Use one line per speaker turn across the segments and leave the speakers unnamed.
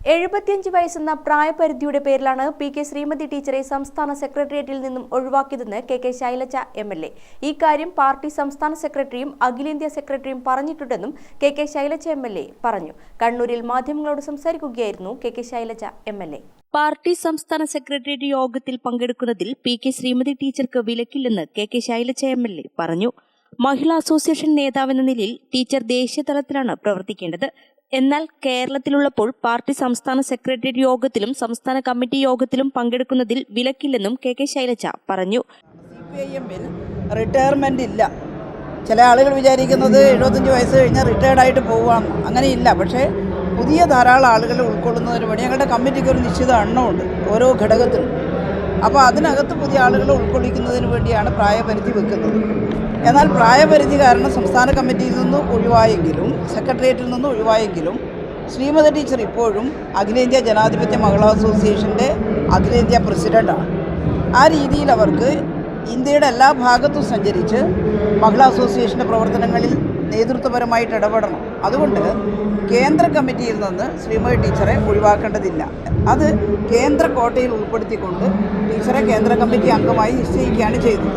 എഴുപത്തിയഞ്ച് വയസ്സെന്ന പ്രായപരിധിയുടെ പേരിലാണ് P K Shrimati ടീച്ചറെ സംസ്ഥാന സെക്രട്ടേറിയറ്റിൽ നിന്നും ഒഴിവാക്കിയതെന്ന് K K Shailaja M L A. ഇക്കാര്യം പാർട്ടി സംസ്ഥാന സെക്രട്ടറിയും അഖിലേന്ത്യാ സെക്രട്ടറിയും പറഞ്ഞിട്ടുണ്ടെന്നും K K Shailaja M L A പറഞ്ഞു. കണ്ണൂരിൽ മാധ്യമങ്ങളോട് സംസാരിക്കുകയായിരുന്നു K K Shailaja M L A. Party സംസ്ഥാന സെക്രട്ടേറിയറ്റ് യോഗത്തിൽ പങ്കെടുക്കുന്നതിൽ പി കെ ശ്രീമതി ടീച്ചർക്ക് വിലക്കില്ലെന്ന് K K Shailaja M L A പറഞ്ഞു. മഹിളാ അസോസിയേഷൻ നേതാവെന്ന നിലയിൽ ടീച്ചർ ദേശീയ തലത്തിലാണ് പ്രവർത്തിക്കേണ്ടത്. എന്നാൽ കേരളത്തിലുള്ളപ്പോൾ പാർട്ടി സംസ്ഥാന സെക്രട്ടേറിയറ്റ് യോഗത്തിലും സംസ്ഥാന കമ്മിറ്റി യോഗത്തിലും പങ്കെടുക്കുന്നതിൽ വിലക്കില്ലെന്നും കെ കെ ശൈലജ പറഞ്ഞു.
റിട്ടയർമെന്റ് ഇല്ല. ചില ആളുകൾ വിചാരിക്കുന്നത് എഴുപത്തഞ്ച് വയസ്സ് കഴിഞ്ഞാൽ റിട്ടയർഡ് ആയിട്ട് പോവാന്ന് അങ്ങനെയില്ല. പക്ഷേ പുതിയ ധാരാളം ആളുകളെ ഉൾക്കൊള്ളുന്നതിന് വേണ്ടി ഞങ്ങളുടെ കമ്മിറ്റിക്ക് ഒരു നിശ്ചിത എണ്ണമുണ്ട് ഓരോ ഘടകത്തിലും. അപ്പോൾ അതിനകത്ത് പുതിയ ആളുകളെ ഉൾക്കൊള്ളിക്കുന്നതിന് വേണ്ടിയാണ് പ്രായപരിധി വെക്കുന്നത്. എന്നാൽ പ്രായപരിധി കാരണം സംസ്ഥാന കമ്മിറ്റിയിൽ നിന്ന് ഒഴിവായെങ്കിലും സെക്രട്ടേറിയറ്റിൽ നിന്ന് ഒഴിവായെങ്കിലും ശ്രീമതി ടീച്ചർ ഇപ്പോഴും അഖിലേന്ത്യാ ജനാധിപത്യ മഹിളാ അസോസിയേഷന്റെ അഖിലേന്ത്യാ പ്രസിഡന്റാണ് ആ രീതിയിൽ അവർക്ക് ഇന്ത്യയുടെ എല്ലാ ഭാഗത്തും സഞ്ചരിച്ച് മഹിളാ അസോസിയേഷന്റെ പ്രവർത്തനങ്ങളിൽ നേതൃത്വപരമായിട്ട് ഇടപെടണം. അതുകൊണ്ട് കേന്ദ്ര കമ്മിറ്റിയിൽ നിന്ന് ശ്രീമതി ടീച്ചറെ ഒഴിവാക്കേണ്ടതില്ല. അത് കേന്ദ്ര കോട്ടയിൽ ഉൾപ്പെടുത്തിക്കൊണ്ട് ടീച്ചറെ കേന്ദ്ര കമ്മിറ്റി അംഗമായി നിശ്ചയിക്കുകയാണ് ചെയ്തത്.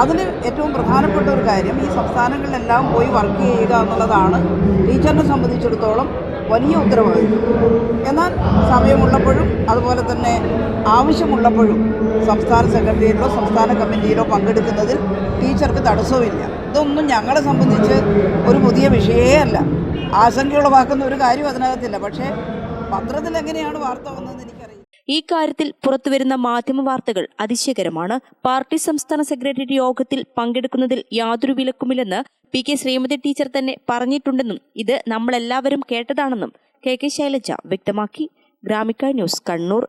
അതിൽ ഏറ്റവും പ്രധാനപ്പെട്ട ഒരു കാര്യം ഈ സംസ്ഥാനങ്ങളിലെല്ലാം പോയി വർക്ക് ചെയ്യുക എന്നുള്ളതാണ് ടീച്ചറിനെ സംബന്ധിച്ചിടത്തോളം വലിയ ഉത്തരവാദിത്വം. എന്നാൽ സമയമുള്ളപ്പോഴും അതുപോലെ തന്നെ ആവശ്യമുള്ളപ്പോഴും സംസ്ഥാന സെക്രട്ടറിയിലോ സംസ്ഥാന കമ്മിറ്റിയിലോ പങ്കെടുക്കുന്നതിൽ ടീച്ചർക്ക് തടസ്സമില്ല ഇതൊന്നും ഞങ്ങളെ സംബന്ധിച്ച് ഒരു പുതിയ വിഷയമേ അല്ല. ആശങ്കയുളവാക്കുന്ന ഒരു കാര്യം അതിനകത്തില്ല. പക്ഷേ പത്രത്തിൽ എങ്ങനെയാണ് വാർത്ത വന്നതെന്ന് എനിക്കറിയില്ല
ഈ കാര്യത്തിൽ പുറത്തുവരുന്ന മാധ്യമ വാർത്തകൾ അതിശയകരമാണ്. പാർട്ടി സംസ്ഥാന സെക്രട്ടറി യോഗത്തിൽ പങ്കെടുക്കുന്നതിൽ യാതൊരു വിലക്കുമില്ലെന്ന് പി കെ ശ്രീമതി ടീച്ചർ തന്നെ പറഞ്ഞിട്ടുണ്ടെന്നും ഇത് നമ്മളെല്ലാവരും കേട്ടതാണെന്നും കെ കെ ശൈലജ വ്യക്തമാക്കി. ഗ്രാമിക ന്യൂസ് കണ്ണൂർ.